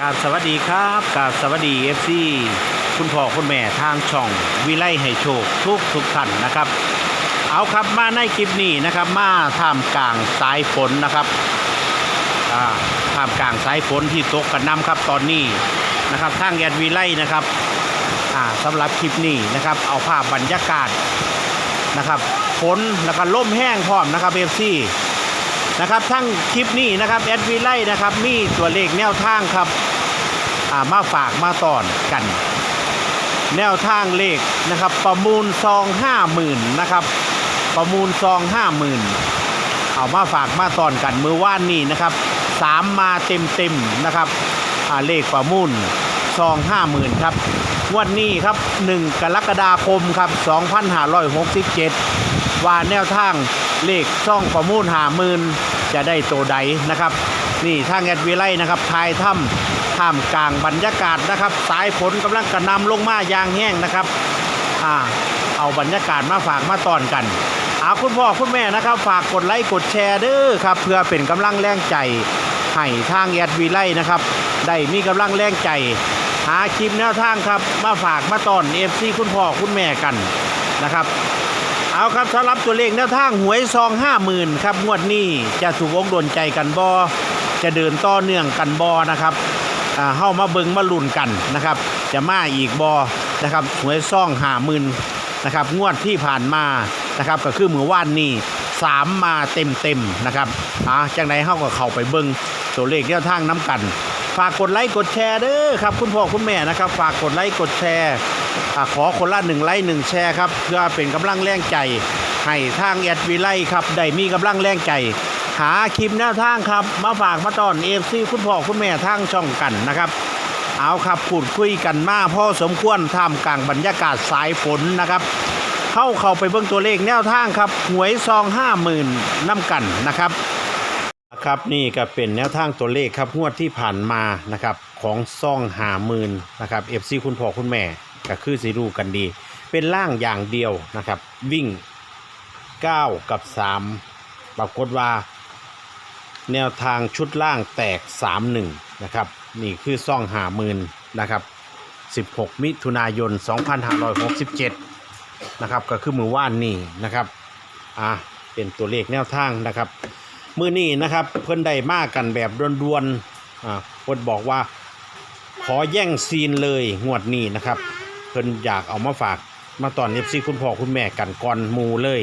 กาบสวัสดีครับกาบสวัสดีเอฟซีคุณพ่อคุณแม่ทางช่องวิไลให้โชคทุกทุกท่านนะครับ เอาครับมาในคลิปนี้นะครับมาท่ามกลางสายฝนนะครับอ่าท่ามกลางสายฝนที่ตกกันน้ำครับตอนนี้นะครับทางแอดวิไลนะครับอ่าสำหรับคลิปนี้นะครับเอาภาพบรรยากาศนะครับฝนแล้วก็ล่มแห้งพร้อมนะครับเอฟซี นะครับทั้งคลิปนี้นะครับแอดวีไลนะครับมีตัวเลขแนวทางครับามาฝากมาตอนกัน แนวทางเลขนะครับ ประมูลซองห้าหมื่นนะครับ ประมูลซองห้าหมื่นเอามาฝากมาตอนกันมือว่านนี้นะครับสามมาเต็มเต็มนะครับเลขประมูลซองห้าหมื่นครับวันนี้ครับหนึ่งกรกฎาคมครับ2567 ว่าแนวทางเลขช่องประมูลหามื่นจะได้โตใดนะครับ นี่ทางแอดวีไลนะครับทายถ้ำท่ามกลางบรรยากาศนะครับ สายฝนกำลังกระนำลงมายางแห้งนะครับอ่าเอาบรรยากาศมาฝากมาตอนกันอาคุณพ่อคุณแม่นะครับ ฝากกดไลค์กดแชร์เด้อครับเพื่อเป็นกำลังแรงใจให้ทางแอดวีไลนะครับ ได้มีกำลังแรงใจ หาคลิปแนวทางครับ มาฝากมาตอนเอฟซีคุณพ่อคุณแม่กันนะครับ เอาครับสำหรับตัวเลขแนวทางหวยซองห้าหมื่นครับงวดนี้จะถูกอกโดนใจกันบอจะเดินต่อเนื่องกันบอนะครับอ่าเข้ามาเบิงมาลุ่นกันนะครับ จะมาอีกบอนะครับหวยซองห้าหมื่นนะครับงวดที่ผ่านมานะครับก็คือเมื่อวานนี้สามมาเต็มเต็มนะครับอ่าจังไดเข้าก็เข้าไปเบิงตัวเลขแนวทางน้ำกัน ฝากกดไลค์กดแชร์เด้อครับ คุณพ่อคุณแม่นะครับ ฝากกดไลค์กดแชร์ อขอคนละหนึ่งไลค์หนึ่งแชร์ครับ เพื่อเป็นกำลังแรงใจให้ทางแอดวีไลครับได้มีกำลังแรงใจ หาคลิปแนวทางครับ มาฝากมาตอนเอฟซีคุณพ่อคุณแม่ทางช่องกันนะครับ เอาครับพูดคุยกันมาพ่อสมควรท่ามกลางบรรยากาศสายฝนนะครับเข้าเข้าไปเบิ่งตัวเลขแนวทางครับหวยซองห้าหมื่นน้ำกันนะครับครับนี่ก็เป็นแนวทางตัวเลขครับงวดที่ผ่านมานะครับของซองหาหมื่นนะครับเอฟซีคุณพ่อคุณแม่ ก็คือสิรู้กันดี เป็นล่างอย่างเดียวนะครับ วิ่ง 9 กับ 3 ปรากฏว่า แนวทางชุดล่างแตก 3-1 นะครับ นี่คือซ่องหาหมื่นนะครับ 16 มิถุนายน 2567 นะครับ ก็คือมือว่านนี่นะครับอะเป็นตัวเลขแนวทางนะครับมือนี้นะครับเพิ่นได้มากกันแบบด่วนๆอ่าเพิ่นบอกว่าขอแย่งซีนเลยงวดนี้นะครับ พิ่นอยากเอามาฝากมาตอนเอฟซีคุณพ่อคุณแม่กันก่อนหมูเลย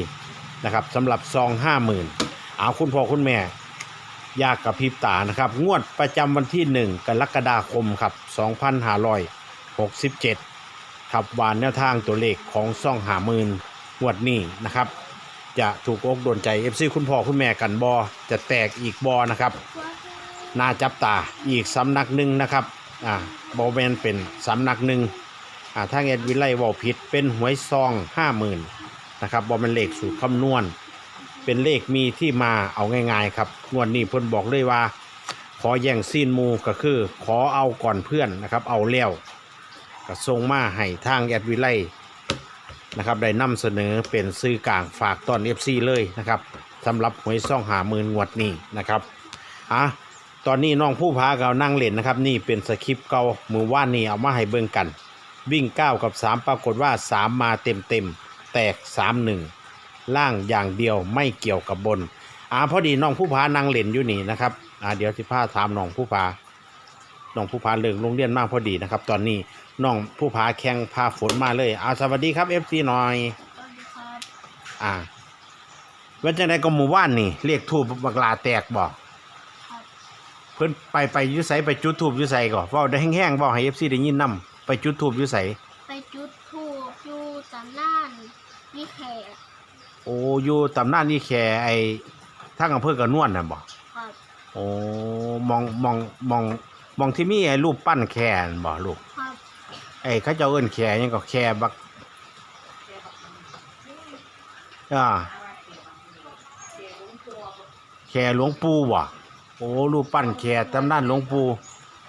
นะครับสำหรับซองห้าหมื่นเอาคุณพ่อคุณแม่อยากกับพริบตานะครับ งวดประจำวันที่ 1 กรกฎาคมครับ2567 ครับวานแนวทางตัวเลขของซ่องหาหมื่นงวดนี้นะครับ จะถูกอกโดนใจ FC คุณพ่อคุณแม่กันบอจะแตกอีกบอนะครับน่าจับตาอีกสำนักหนึ่งนะครับอ่าบอแมนเป็นสำนักหนึ่ง อ่าถ้าเอ็ดวิไลเวาผิดเป็นหวยซองห้าหมื่นนะครับบอแมนเลขสูตรคำนวณ เป็นเลขมีที่มาเอาง่ายๆครับงวดนี้เพิ่นบอกเลยว่า ขอแย่งซีนมูก็คือ ขอเอาก่อนเพื่อนนะครับ เอาแล้วก็ส่งมาให้ทางแอดวิไลนะครับได้นำเสนอเป็นซื้อกลางฝากตอน FC เลยนะครับสำหรับหวยซ่องหาหมื่นงวดนี้นะครับอะตอนนี้น้องผู้พาเกานั่งเล่นนะครับ นี่เป็นสคริปต์เก่ามือว่านนี่เอามาให้เบิ่งกัน วิ่ง 9 กับ 3 ปรากฏว่า 3 มาเต็มเต็มๆแตก 3 1 ล่างอย่างเดียวไม่เกี่ยวกับบนอ่าพอดีน้องผู้พานั่งเล่นอยู่นี่นะครับอ่าเดี๋ยวสิพาถามน้องผู้พาน้องผู้พาเลิกโรงเรียนมากพอดีนะครับ ตอนนี้น้องผู้พาแข่งพาฝนมาเลยอ่าสวัสดีครับ FC หน่อยอ่าว่าจังไดก็หมู่บ้านนี่เรียกทูบบักลาแตกบอกเพิ่นไปไปอยุไสไปจุดทูบอยุไสก่อนเว้าได้แห้งๆบอกให้ FC ได้ยินนํ ไปจุดทูบอยุไสไปจุดถูกอยู่สำน่านมีแขกโอ้อยู่ตำนานนี่แค่ไอ้ทางอำเภอกระนวนน่ะบ่ครับโอ้มองมองมองมองที่มีไอ้รูปปั้นแค่นบ่ลูก ครับไอ้เขาเจ้าเอิ้นแค่หยังก็แค่บักอ่าแค่หลวงปู่บ่โอ้รูปปั้นแค่ตำนานหลวงปู่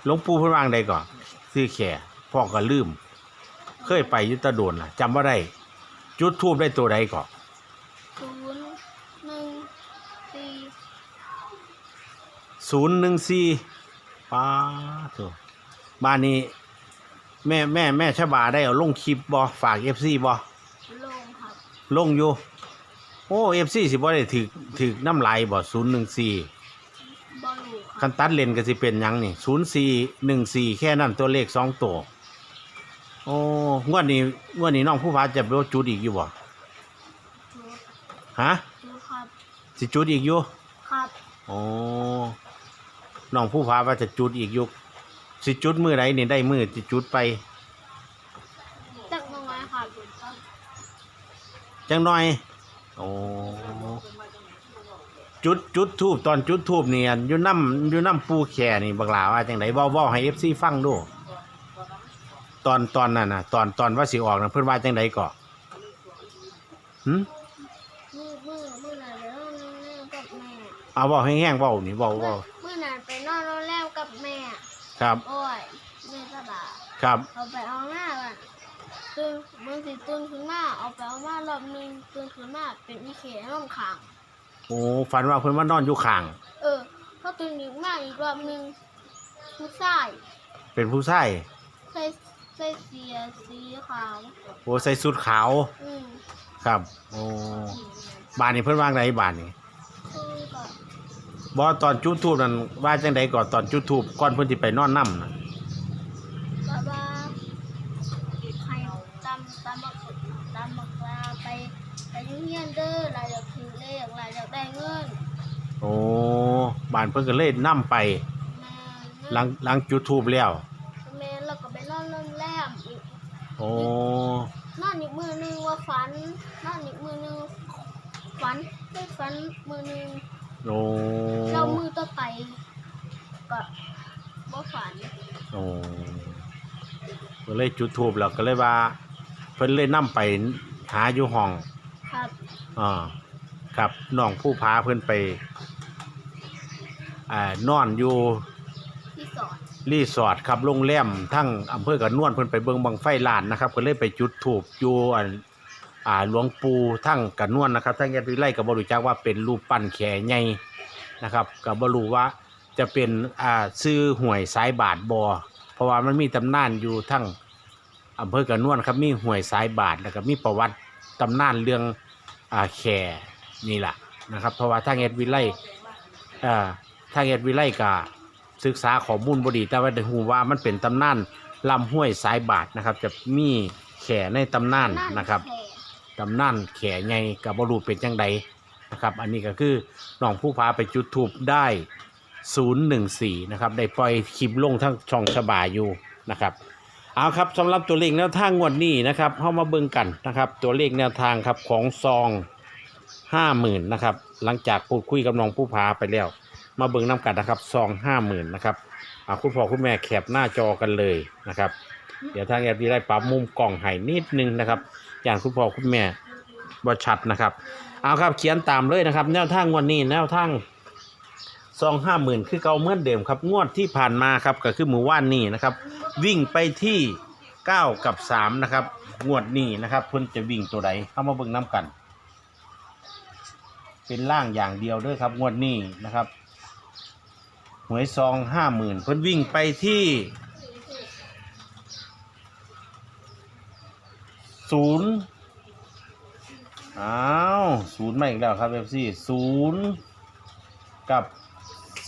หลวงปู่เพิ่นวางใดก่อนซื้อแค่ พ่อก็ลืม เคยไปอยุตะโดนล่ะจำว่าได้จุดทูบได้ตัวใดก่อนศูนย์หนึ่งสี่ศูนย์หนึ่งสี่ป้าตัวบ้านนี้ แม่แม่แม่ชบาได้เอาลงคลิปบ่ฝากเอฟซีบ่ลงครับลงอยู่ โอ้เอฟซีสิบ่ได้ถึกถึกน้ำลายบ่ศูนย์หนึ่งสี่บอลูคคัรับนตัดเลนก็สิเป็นหยังนี่ศูนย์สี่หนึ่งสี่แค่นั้นตัวเลขสองตัว โอ้งวดนี้งวดนี้น้องผู้พาจะไปจุดอีกอยู่บ่จูดฮะจูดครับสิจุดอีกอยู่ครับโอ้น้องผู้พาว่าจะจุดอีกอยู่สิจุดมือไรนี่ได้มือสิจุดไป จักรน้อยครับจังหน่อย โอ้จุดจุดทูบตอนจุดทูบเนี่ยอยู่น้ำอยู่น้ำปูแค่นี่บักหลาว่าจังไดเว้าเว้าให้เอฟซีฟังดู ตอนตอนนั้นน่ะ ตอนตอนว่าสิออกนะเพิ่นว่าจังไดก่อหึมือมือมือหนไปนอนโรงแรมกับแม่เอาเว้าให้แห้งๆเว้านี่เว้าเว้ามือหนไปนอนโรงแรมกับแม่ครับ โอ้ยแม่สบาครับ เอาไปเอาหน้ากันตื่นบางทีตื่นขึ้นมาเอาไปเอามารอบนึงตื่นขึ้นมาเป็นอีเขน้องขางโอ้ฝันว่าเพิ่นมานอนอยู่ข้าง เออพอตื่นอีกมาอีกรอบนึงผู้ชายเป็นผู้ชายใส่ ใส่เสียสีขาวโอ้ใส่สุดขาวอืมครับ โอ้บ้านนี้เพิ่นว่าไงบ้านนี้คือแบบบ่ตอนจุดทูบนั่นว่าจังไดก่อนตอนจุดทูบก่อนเพิ่นสิไปนอนนำน่ะแบบว่าใครตำตำบักตำบักลาไปไปยุ่งเงียนเด้อหลายอยากถือเลขหลายอยากได้เงินโอ้บ้านเพิ่นก็เลยนำไปแม่หลังหลังจุดทูบแล้ว แม่แล้วก็ไปนอนโรงแรมอีก โอ้นอนอีกมือนึงว่าฝันนอนอีกมือนึงฝันได้ฝันมือนึงโอ้เรามือต่อไปก็บ่ฝันโอ้ก็เลยจุดทูบแล้วก็เลยว่า เพิ่นเลยนำไปหาอยู่ห้องครับอ่าครับน้องผู้พาเพิ่นไปอ่านอนอยู่ที่สอน รีสอร์ทครับโรงแรมทั้งอำเภอกระนวนเพิ่นไปเบิงบังไฟลานนะครับก็เลยไปจุดถูกอยู่อันอ่าหลวงปู่ทั้งกระนวนนะครับทั้งแอดวิไลก็บ่รู้จักว่าเป็นรูปปั้นแขใหญ่นะครับก็บ่รู้ว่าจะเป็นอ่าซื้อหวยสายบาทบ่เพราะว่ามันมีตำนานอยู่ทั้งอำเภอกระนวนครับมีหวยสายบาทแล้วก็มีประวัติตำนานเรื่องอ่าแขนี่แหละนะครับเพราะว่าทางแอดวิไลอ่าทางแอดวิไลก็ ศึกษาข้อมูลบดี แต่ว่าได้ฮู้ว่ามันเป็นตำนานลำห้วยสายบาทนะครับ จะมีแขในตำนานนะครับแขตำนานแขใหญ่กับบรูเป็นจังใดนะครับ อันนี้ก็คือน้องผู้พาไปจุดทูบได้ 014 นะครับ ได้ปล่อยคลิปลงทั้งช่องฉบาอยู่นะครับเอาครับสำหรับตัวเลขแนวทางงวดนี้นะครับเข้ามาเบิ่งกันนะครับ ตัวเลขแนวทางครับของซองห้าหมื่นนะครับ หลังจากพูดคุยกับน้องผู้พาไปแล้ว มาเบิ่งน้ำกันนะครับซองห้าหมื่นนะครับเอาคุณพ่อคุณแม่แคปหน้าจอกันเลยนะครับ เดี๋ยวทางแอปดีได้ปรับมุมกล่องให้นิดนึงนะครับ อย่างคุณพ่อคุณแม่บอชัดนะครับ เอาครับเขียนตามเลยนะครับ แนวทางงวันนี้แนวทางซองห้าหมื่นคือเก่าเมื่อนเดิมครับ งวดที่ผ่านมาครับก็คือหมู่ว่านนี่นะครับ วิ่งไปที่เก้ากับสามนะครับงวดนี้นะครับเพิ่นจะวิ่งตัวใดเข้ามาเบิ่งน้ำกัน เป็นล่างอย่างเดียวเด้วยครับงวดนี้นะครับ หวยซองห้าหมื่นเพิ่นวิ่งไปที่ศูนย์อ้าวศูนย์มาอีกแล้วครับเอฟซีศูนย์กับ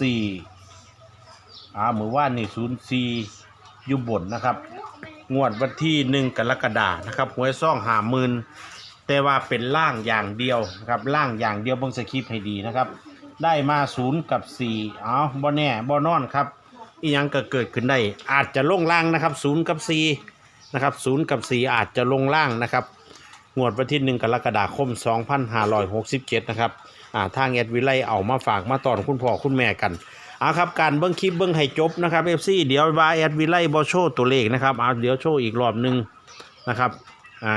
สี่อ่ามือว่านนี่ศูนย์สี่อยู่บนนะครับ งวดวันที่หนึ่งกรกฎานะครับหวยซ่องหาหมื่นแต่ว่าเป็นล่างอย่างเดียวนะครับล่างอย่างเดียวเบิ่งสคริปต์ให้ดีนะครับ ได้มาศูนย์กับสี่เอาบ่แน่บ่นอนครับอียังก็เกิดขึ้นได้ อาจจะลงล่างนะครับศูนย์กับสี่นะครับศูนย์กับสี่อาจจะลงล่างนะครับงวดวันที่หนึ่งกรกฎาคม 2567 นะครับอ่าทางแอดวิไลเอามาฝากมาตอนคุณพ่อคุณแม่กันเอาครับการเบิ้งคลิปเบิ้งให้จบนะครับ FC เดี๋ยวว่าแอดวิไลบอโชว์ตัวเลขนะครับเอาเดี๋ยวโชว์อีกรอบหนึ่งนะครับอ่า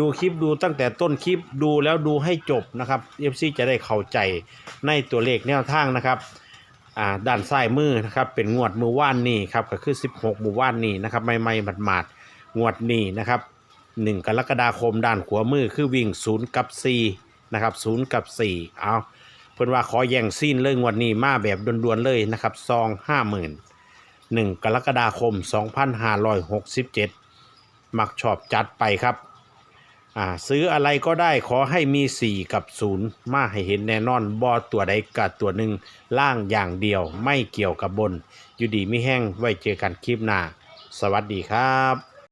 ดูคลิปดูตั้งแต่ต้นคลิปดูแล้วดูให้จบนะครับ FC จะได้เข้าใจในตัวเลขแนวทางนะครับอ่าด้านซ้ายมือนะครับเป็นงวดมือว่านนี่ครับก็คือ 16มือว่านนี่นะครับไม่ไม่หมาดๆงวดนี้นะครับหนึ่งกรกฎาคมด้านขวามือคือวิ่งศูนย์กับสี่นะครับศูนย์กับสี่เอาเพิ่อนว่าขอแย่งซีนเรื่องวันนี้มาแบบด่วนๆเลยนะครับซองห้าหมื่น1กรกฎาคม 2567 มักชอบจัดไปครับ อ่าซื้ออะไรก็ได้ขอให้มี 4 กับ 0 มาให้เห็นแน่นอนบอตัวใดกับตัวหนึ่งล่างอย่างเดียวไม่เกี่ยวกับบน อยู่ดีไม่แห้งไว้เจอกันคลิปหน้า สวัสดีครับ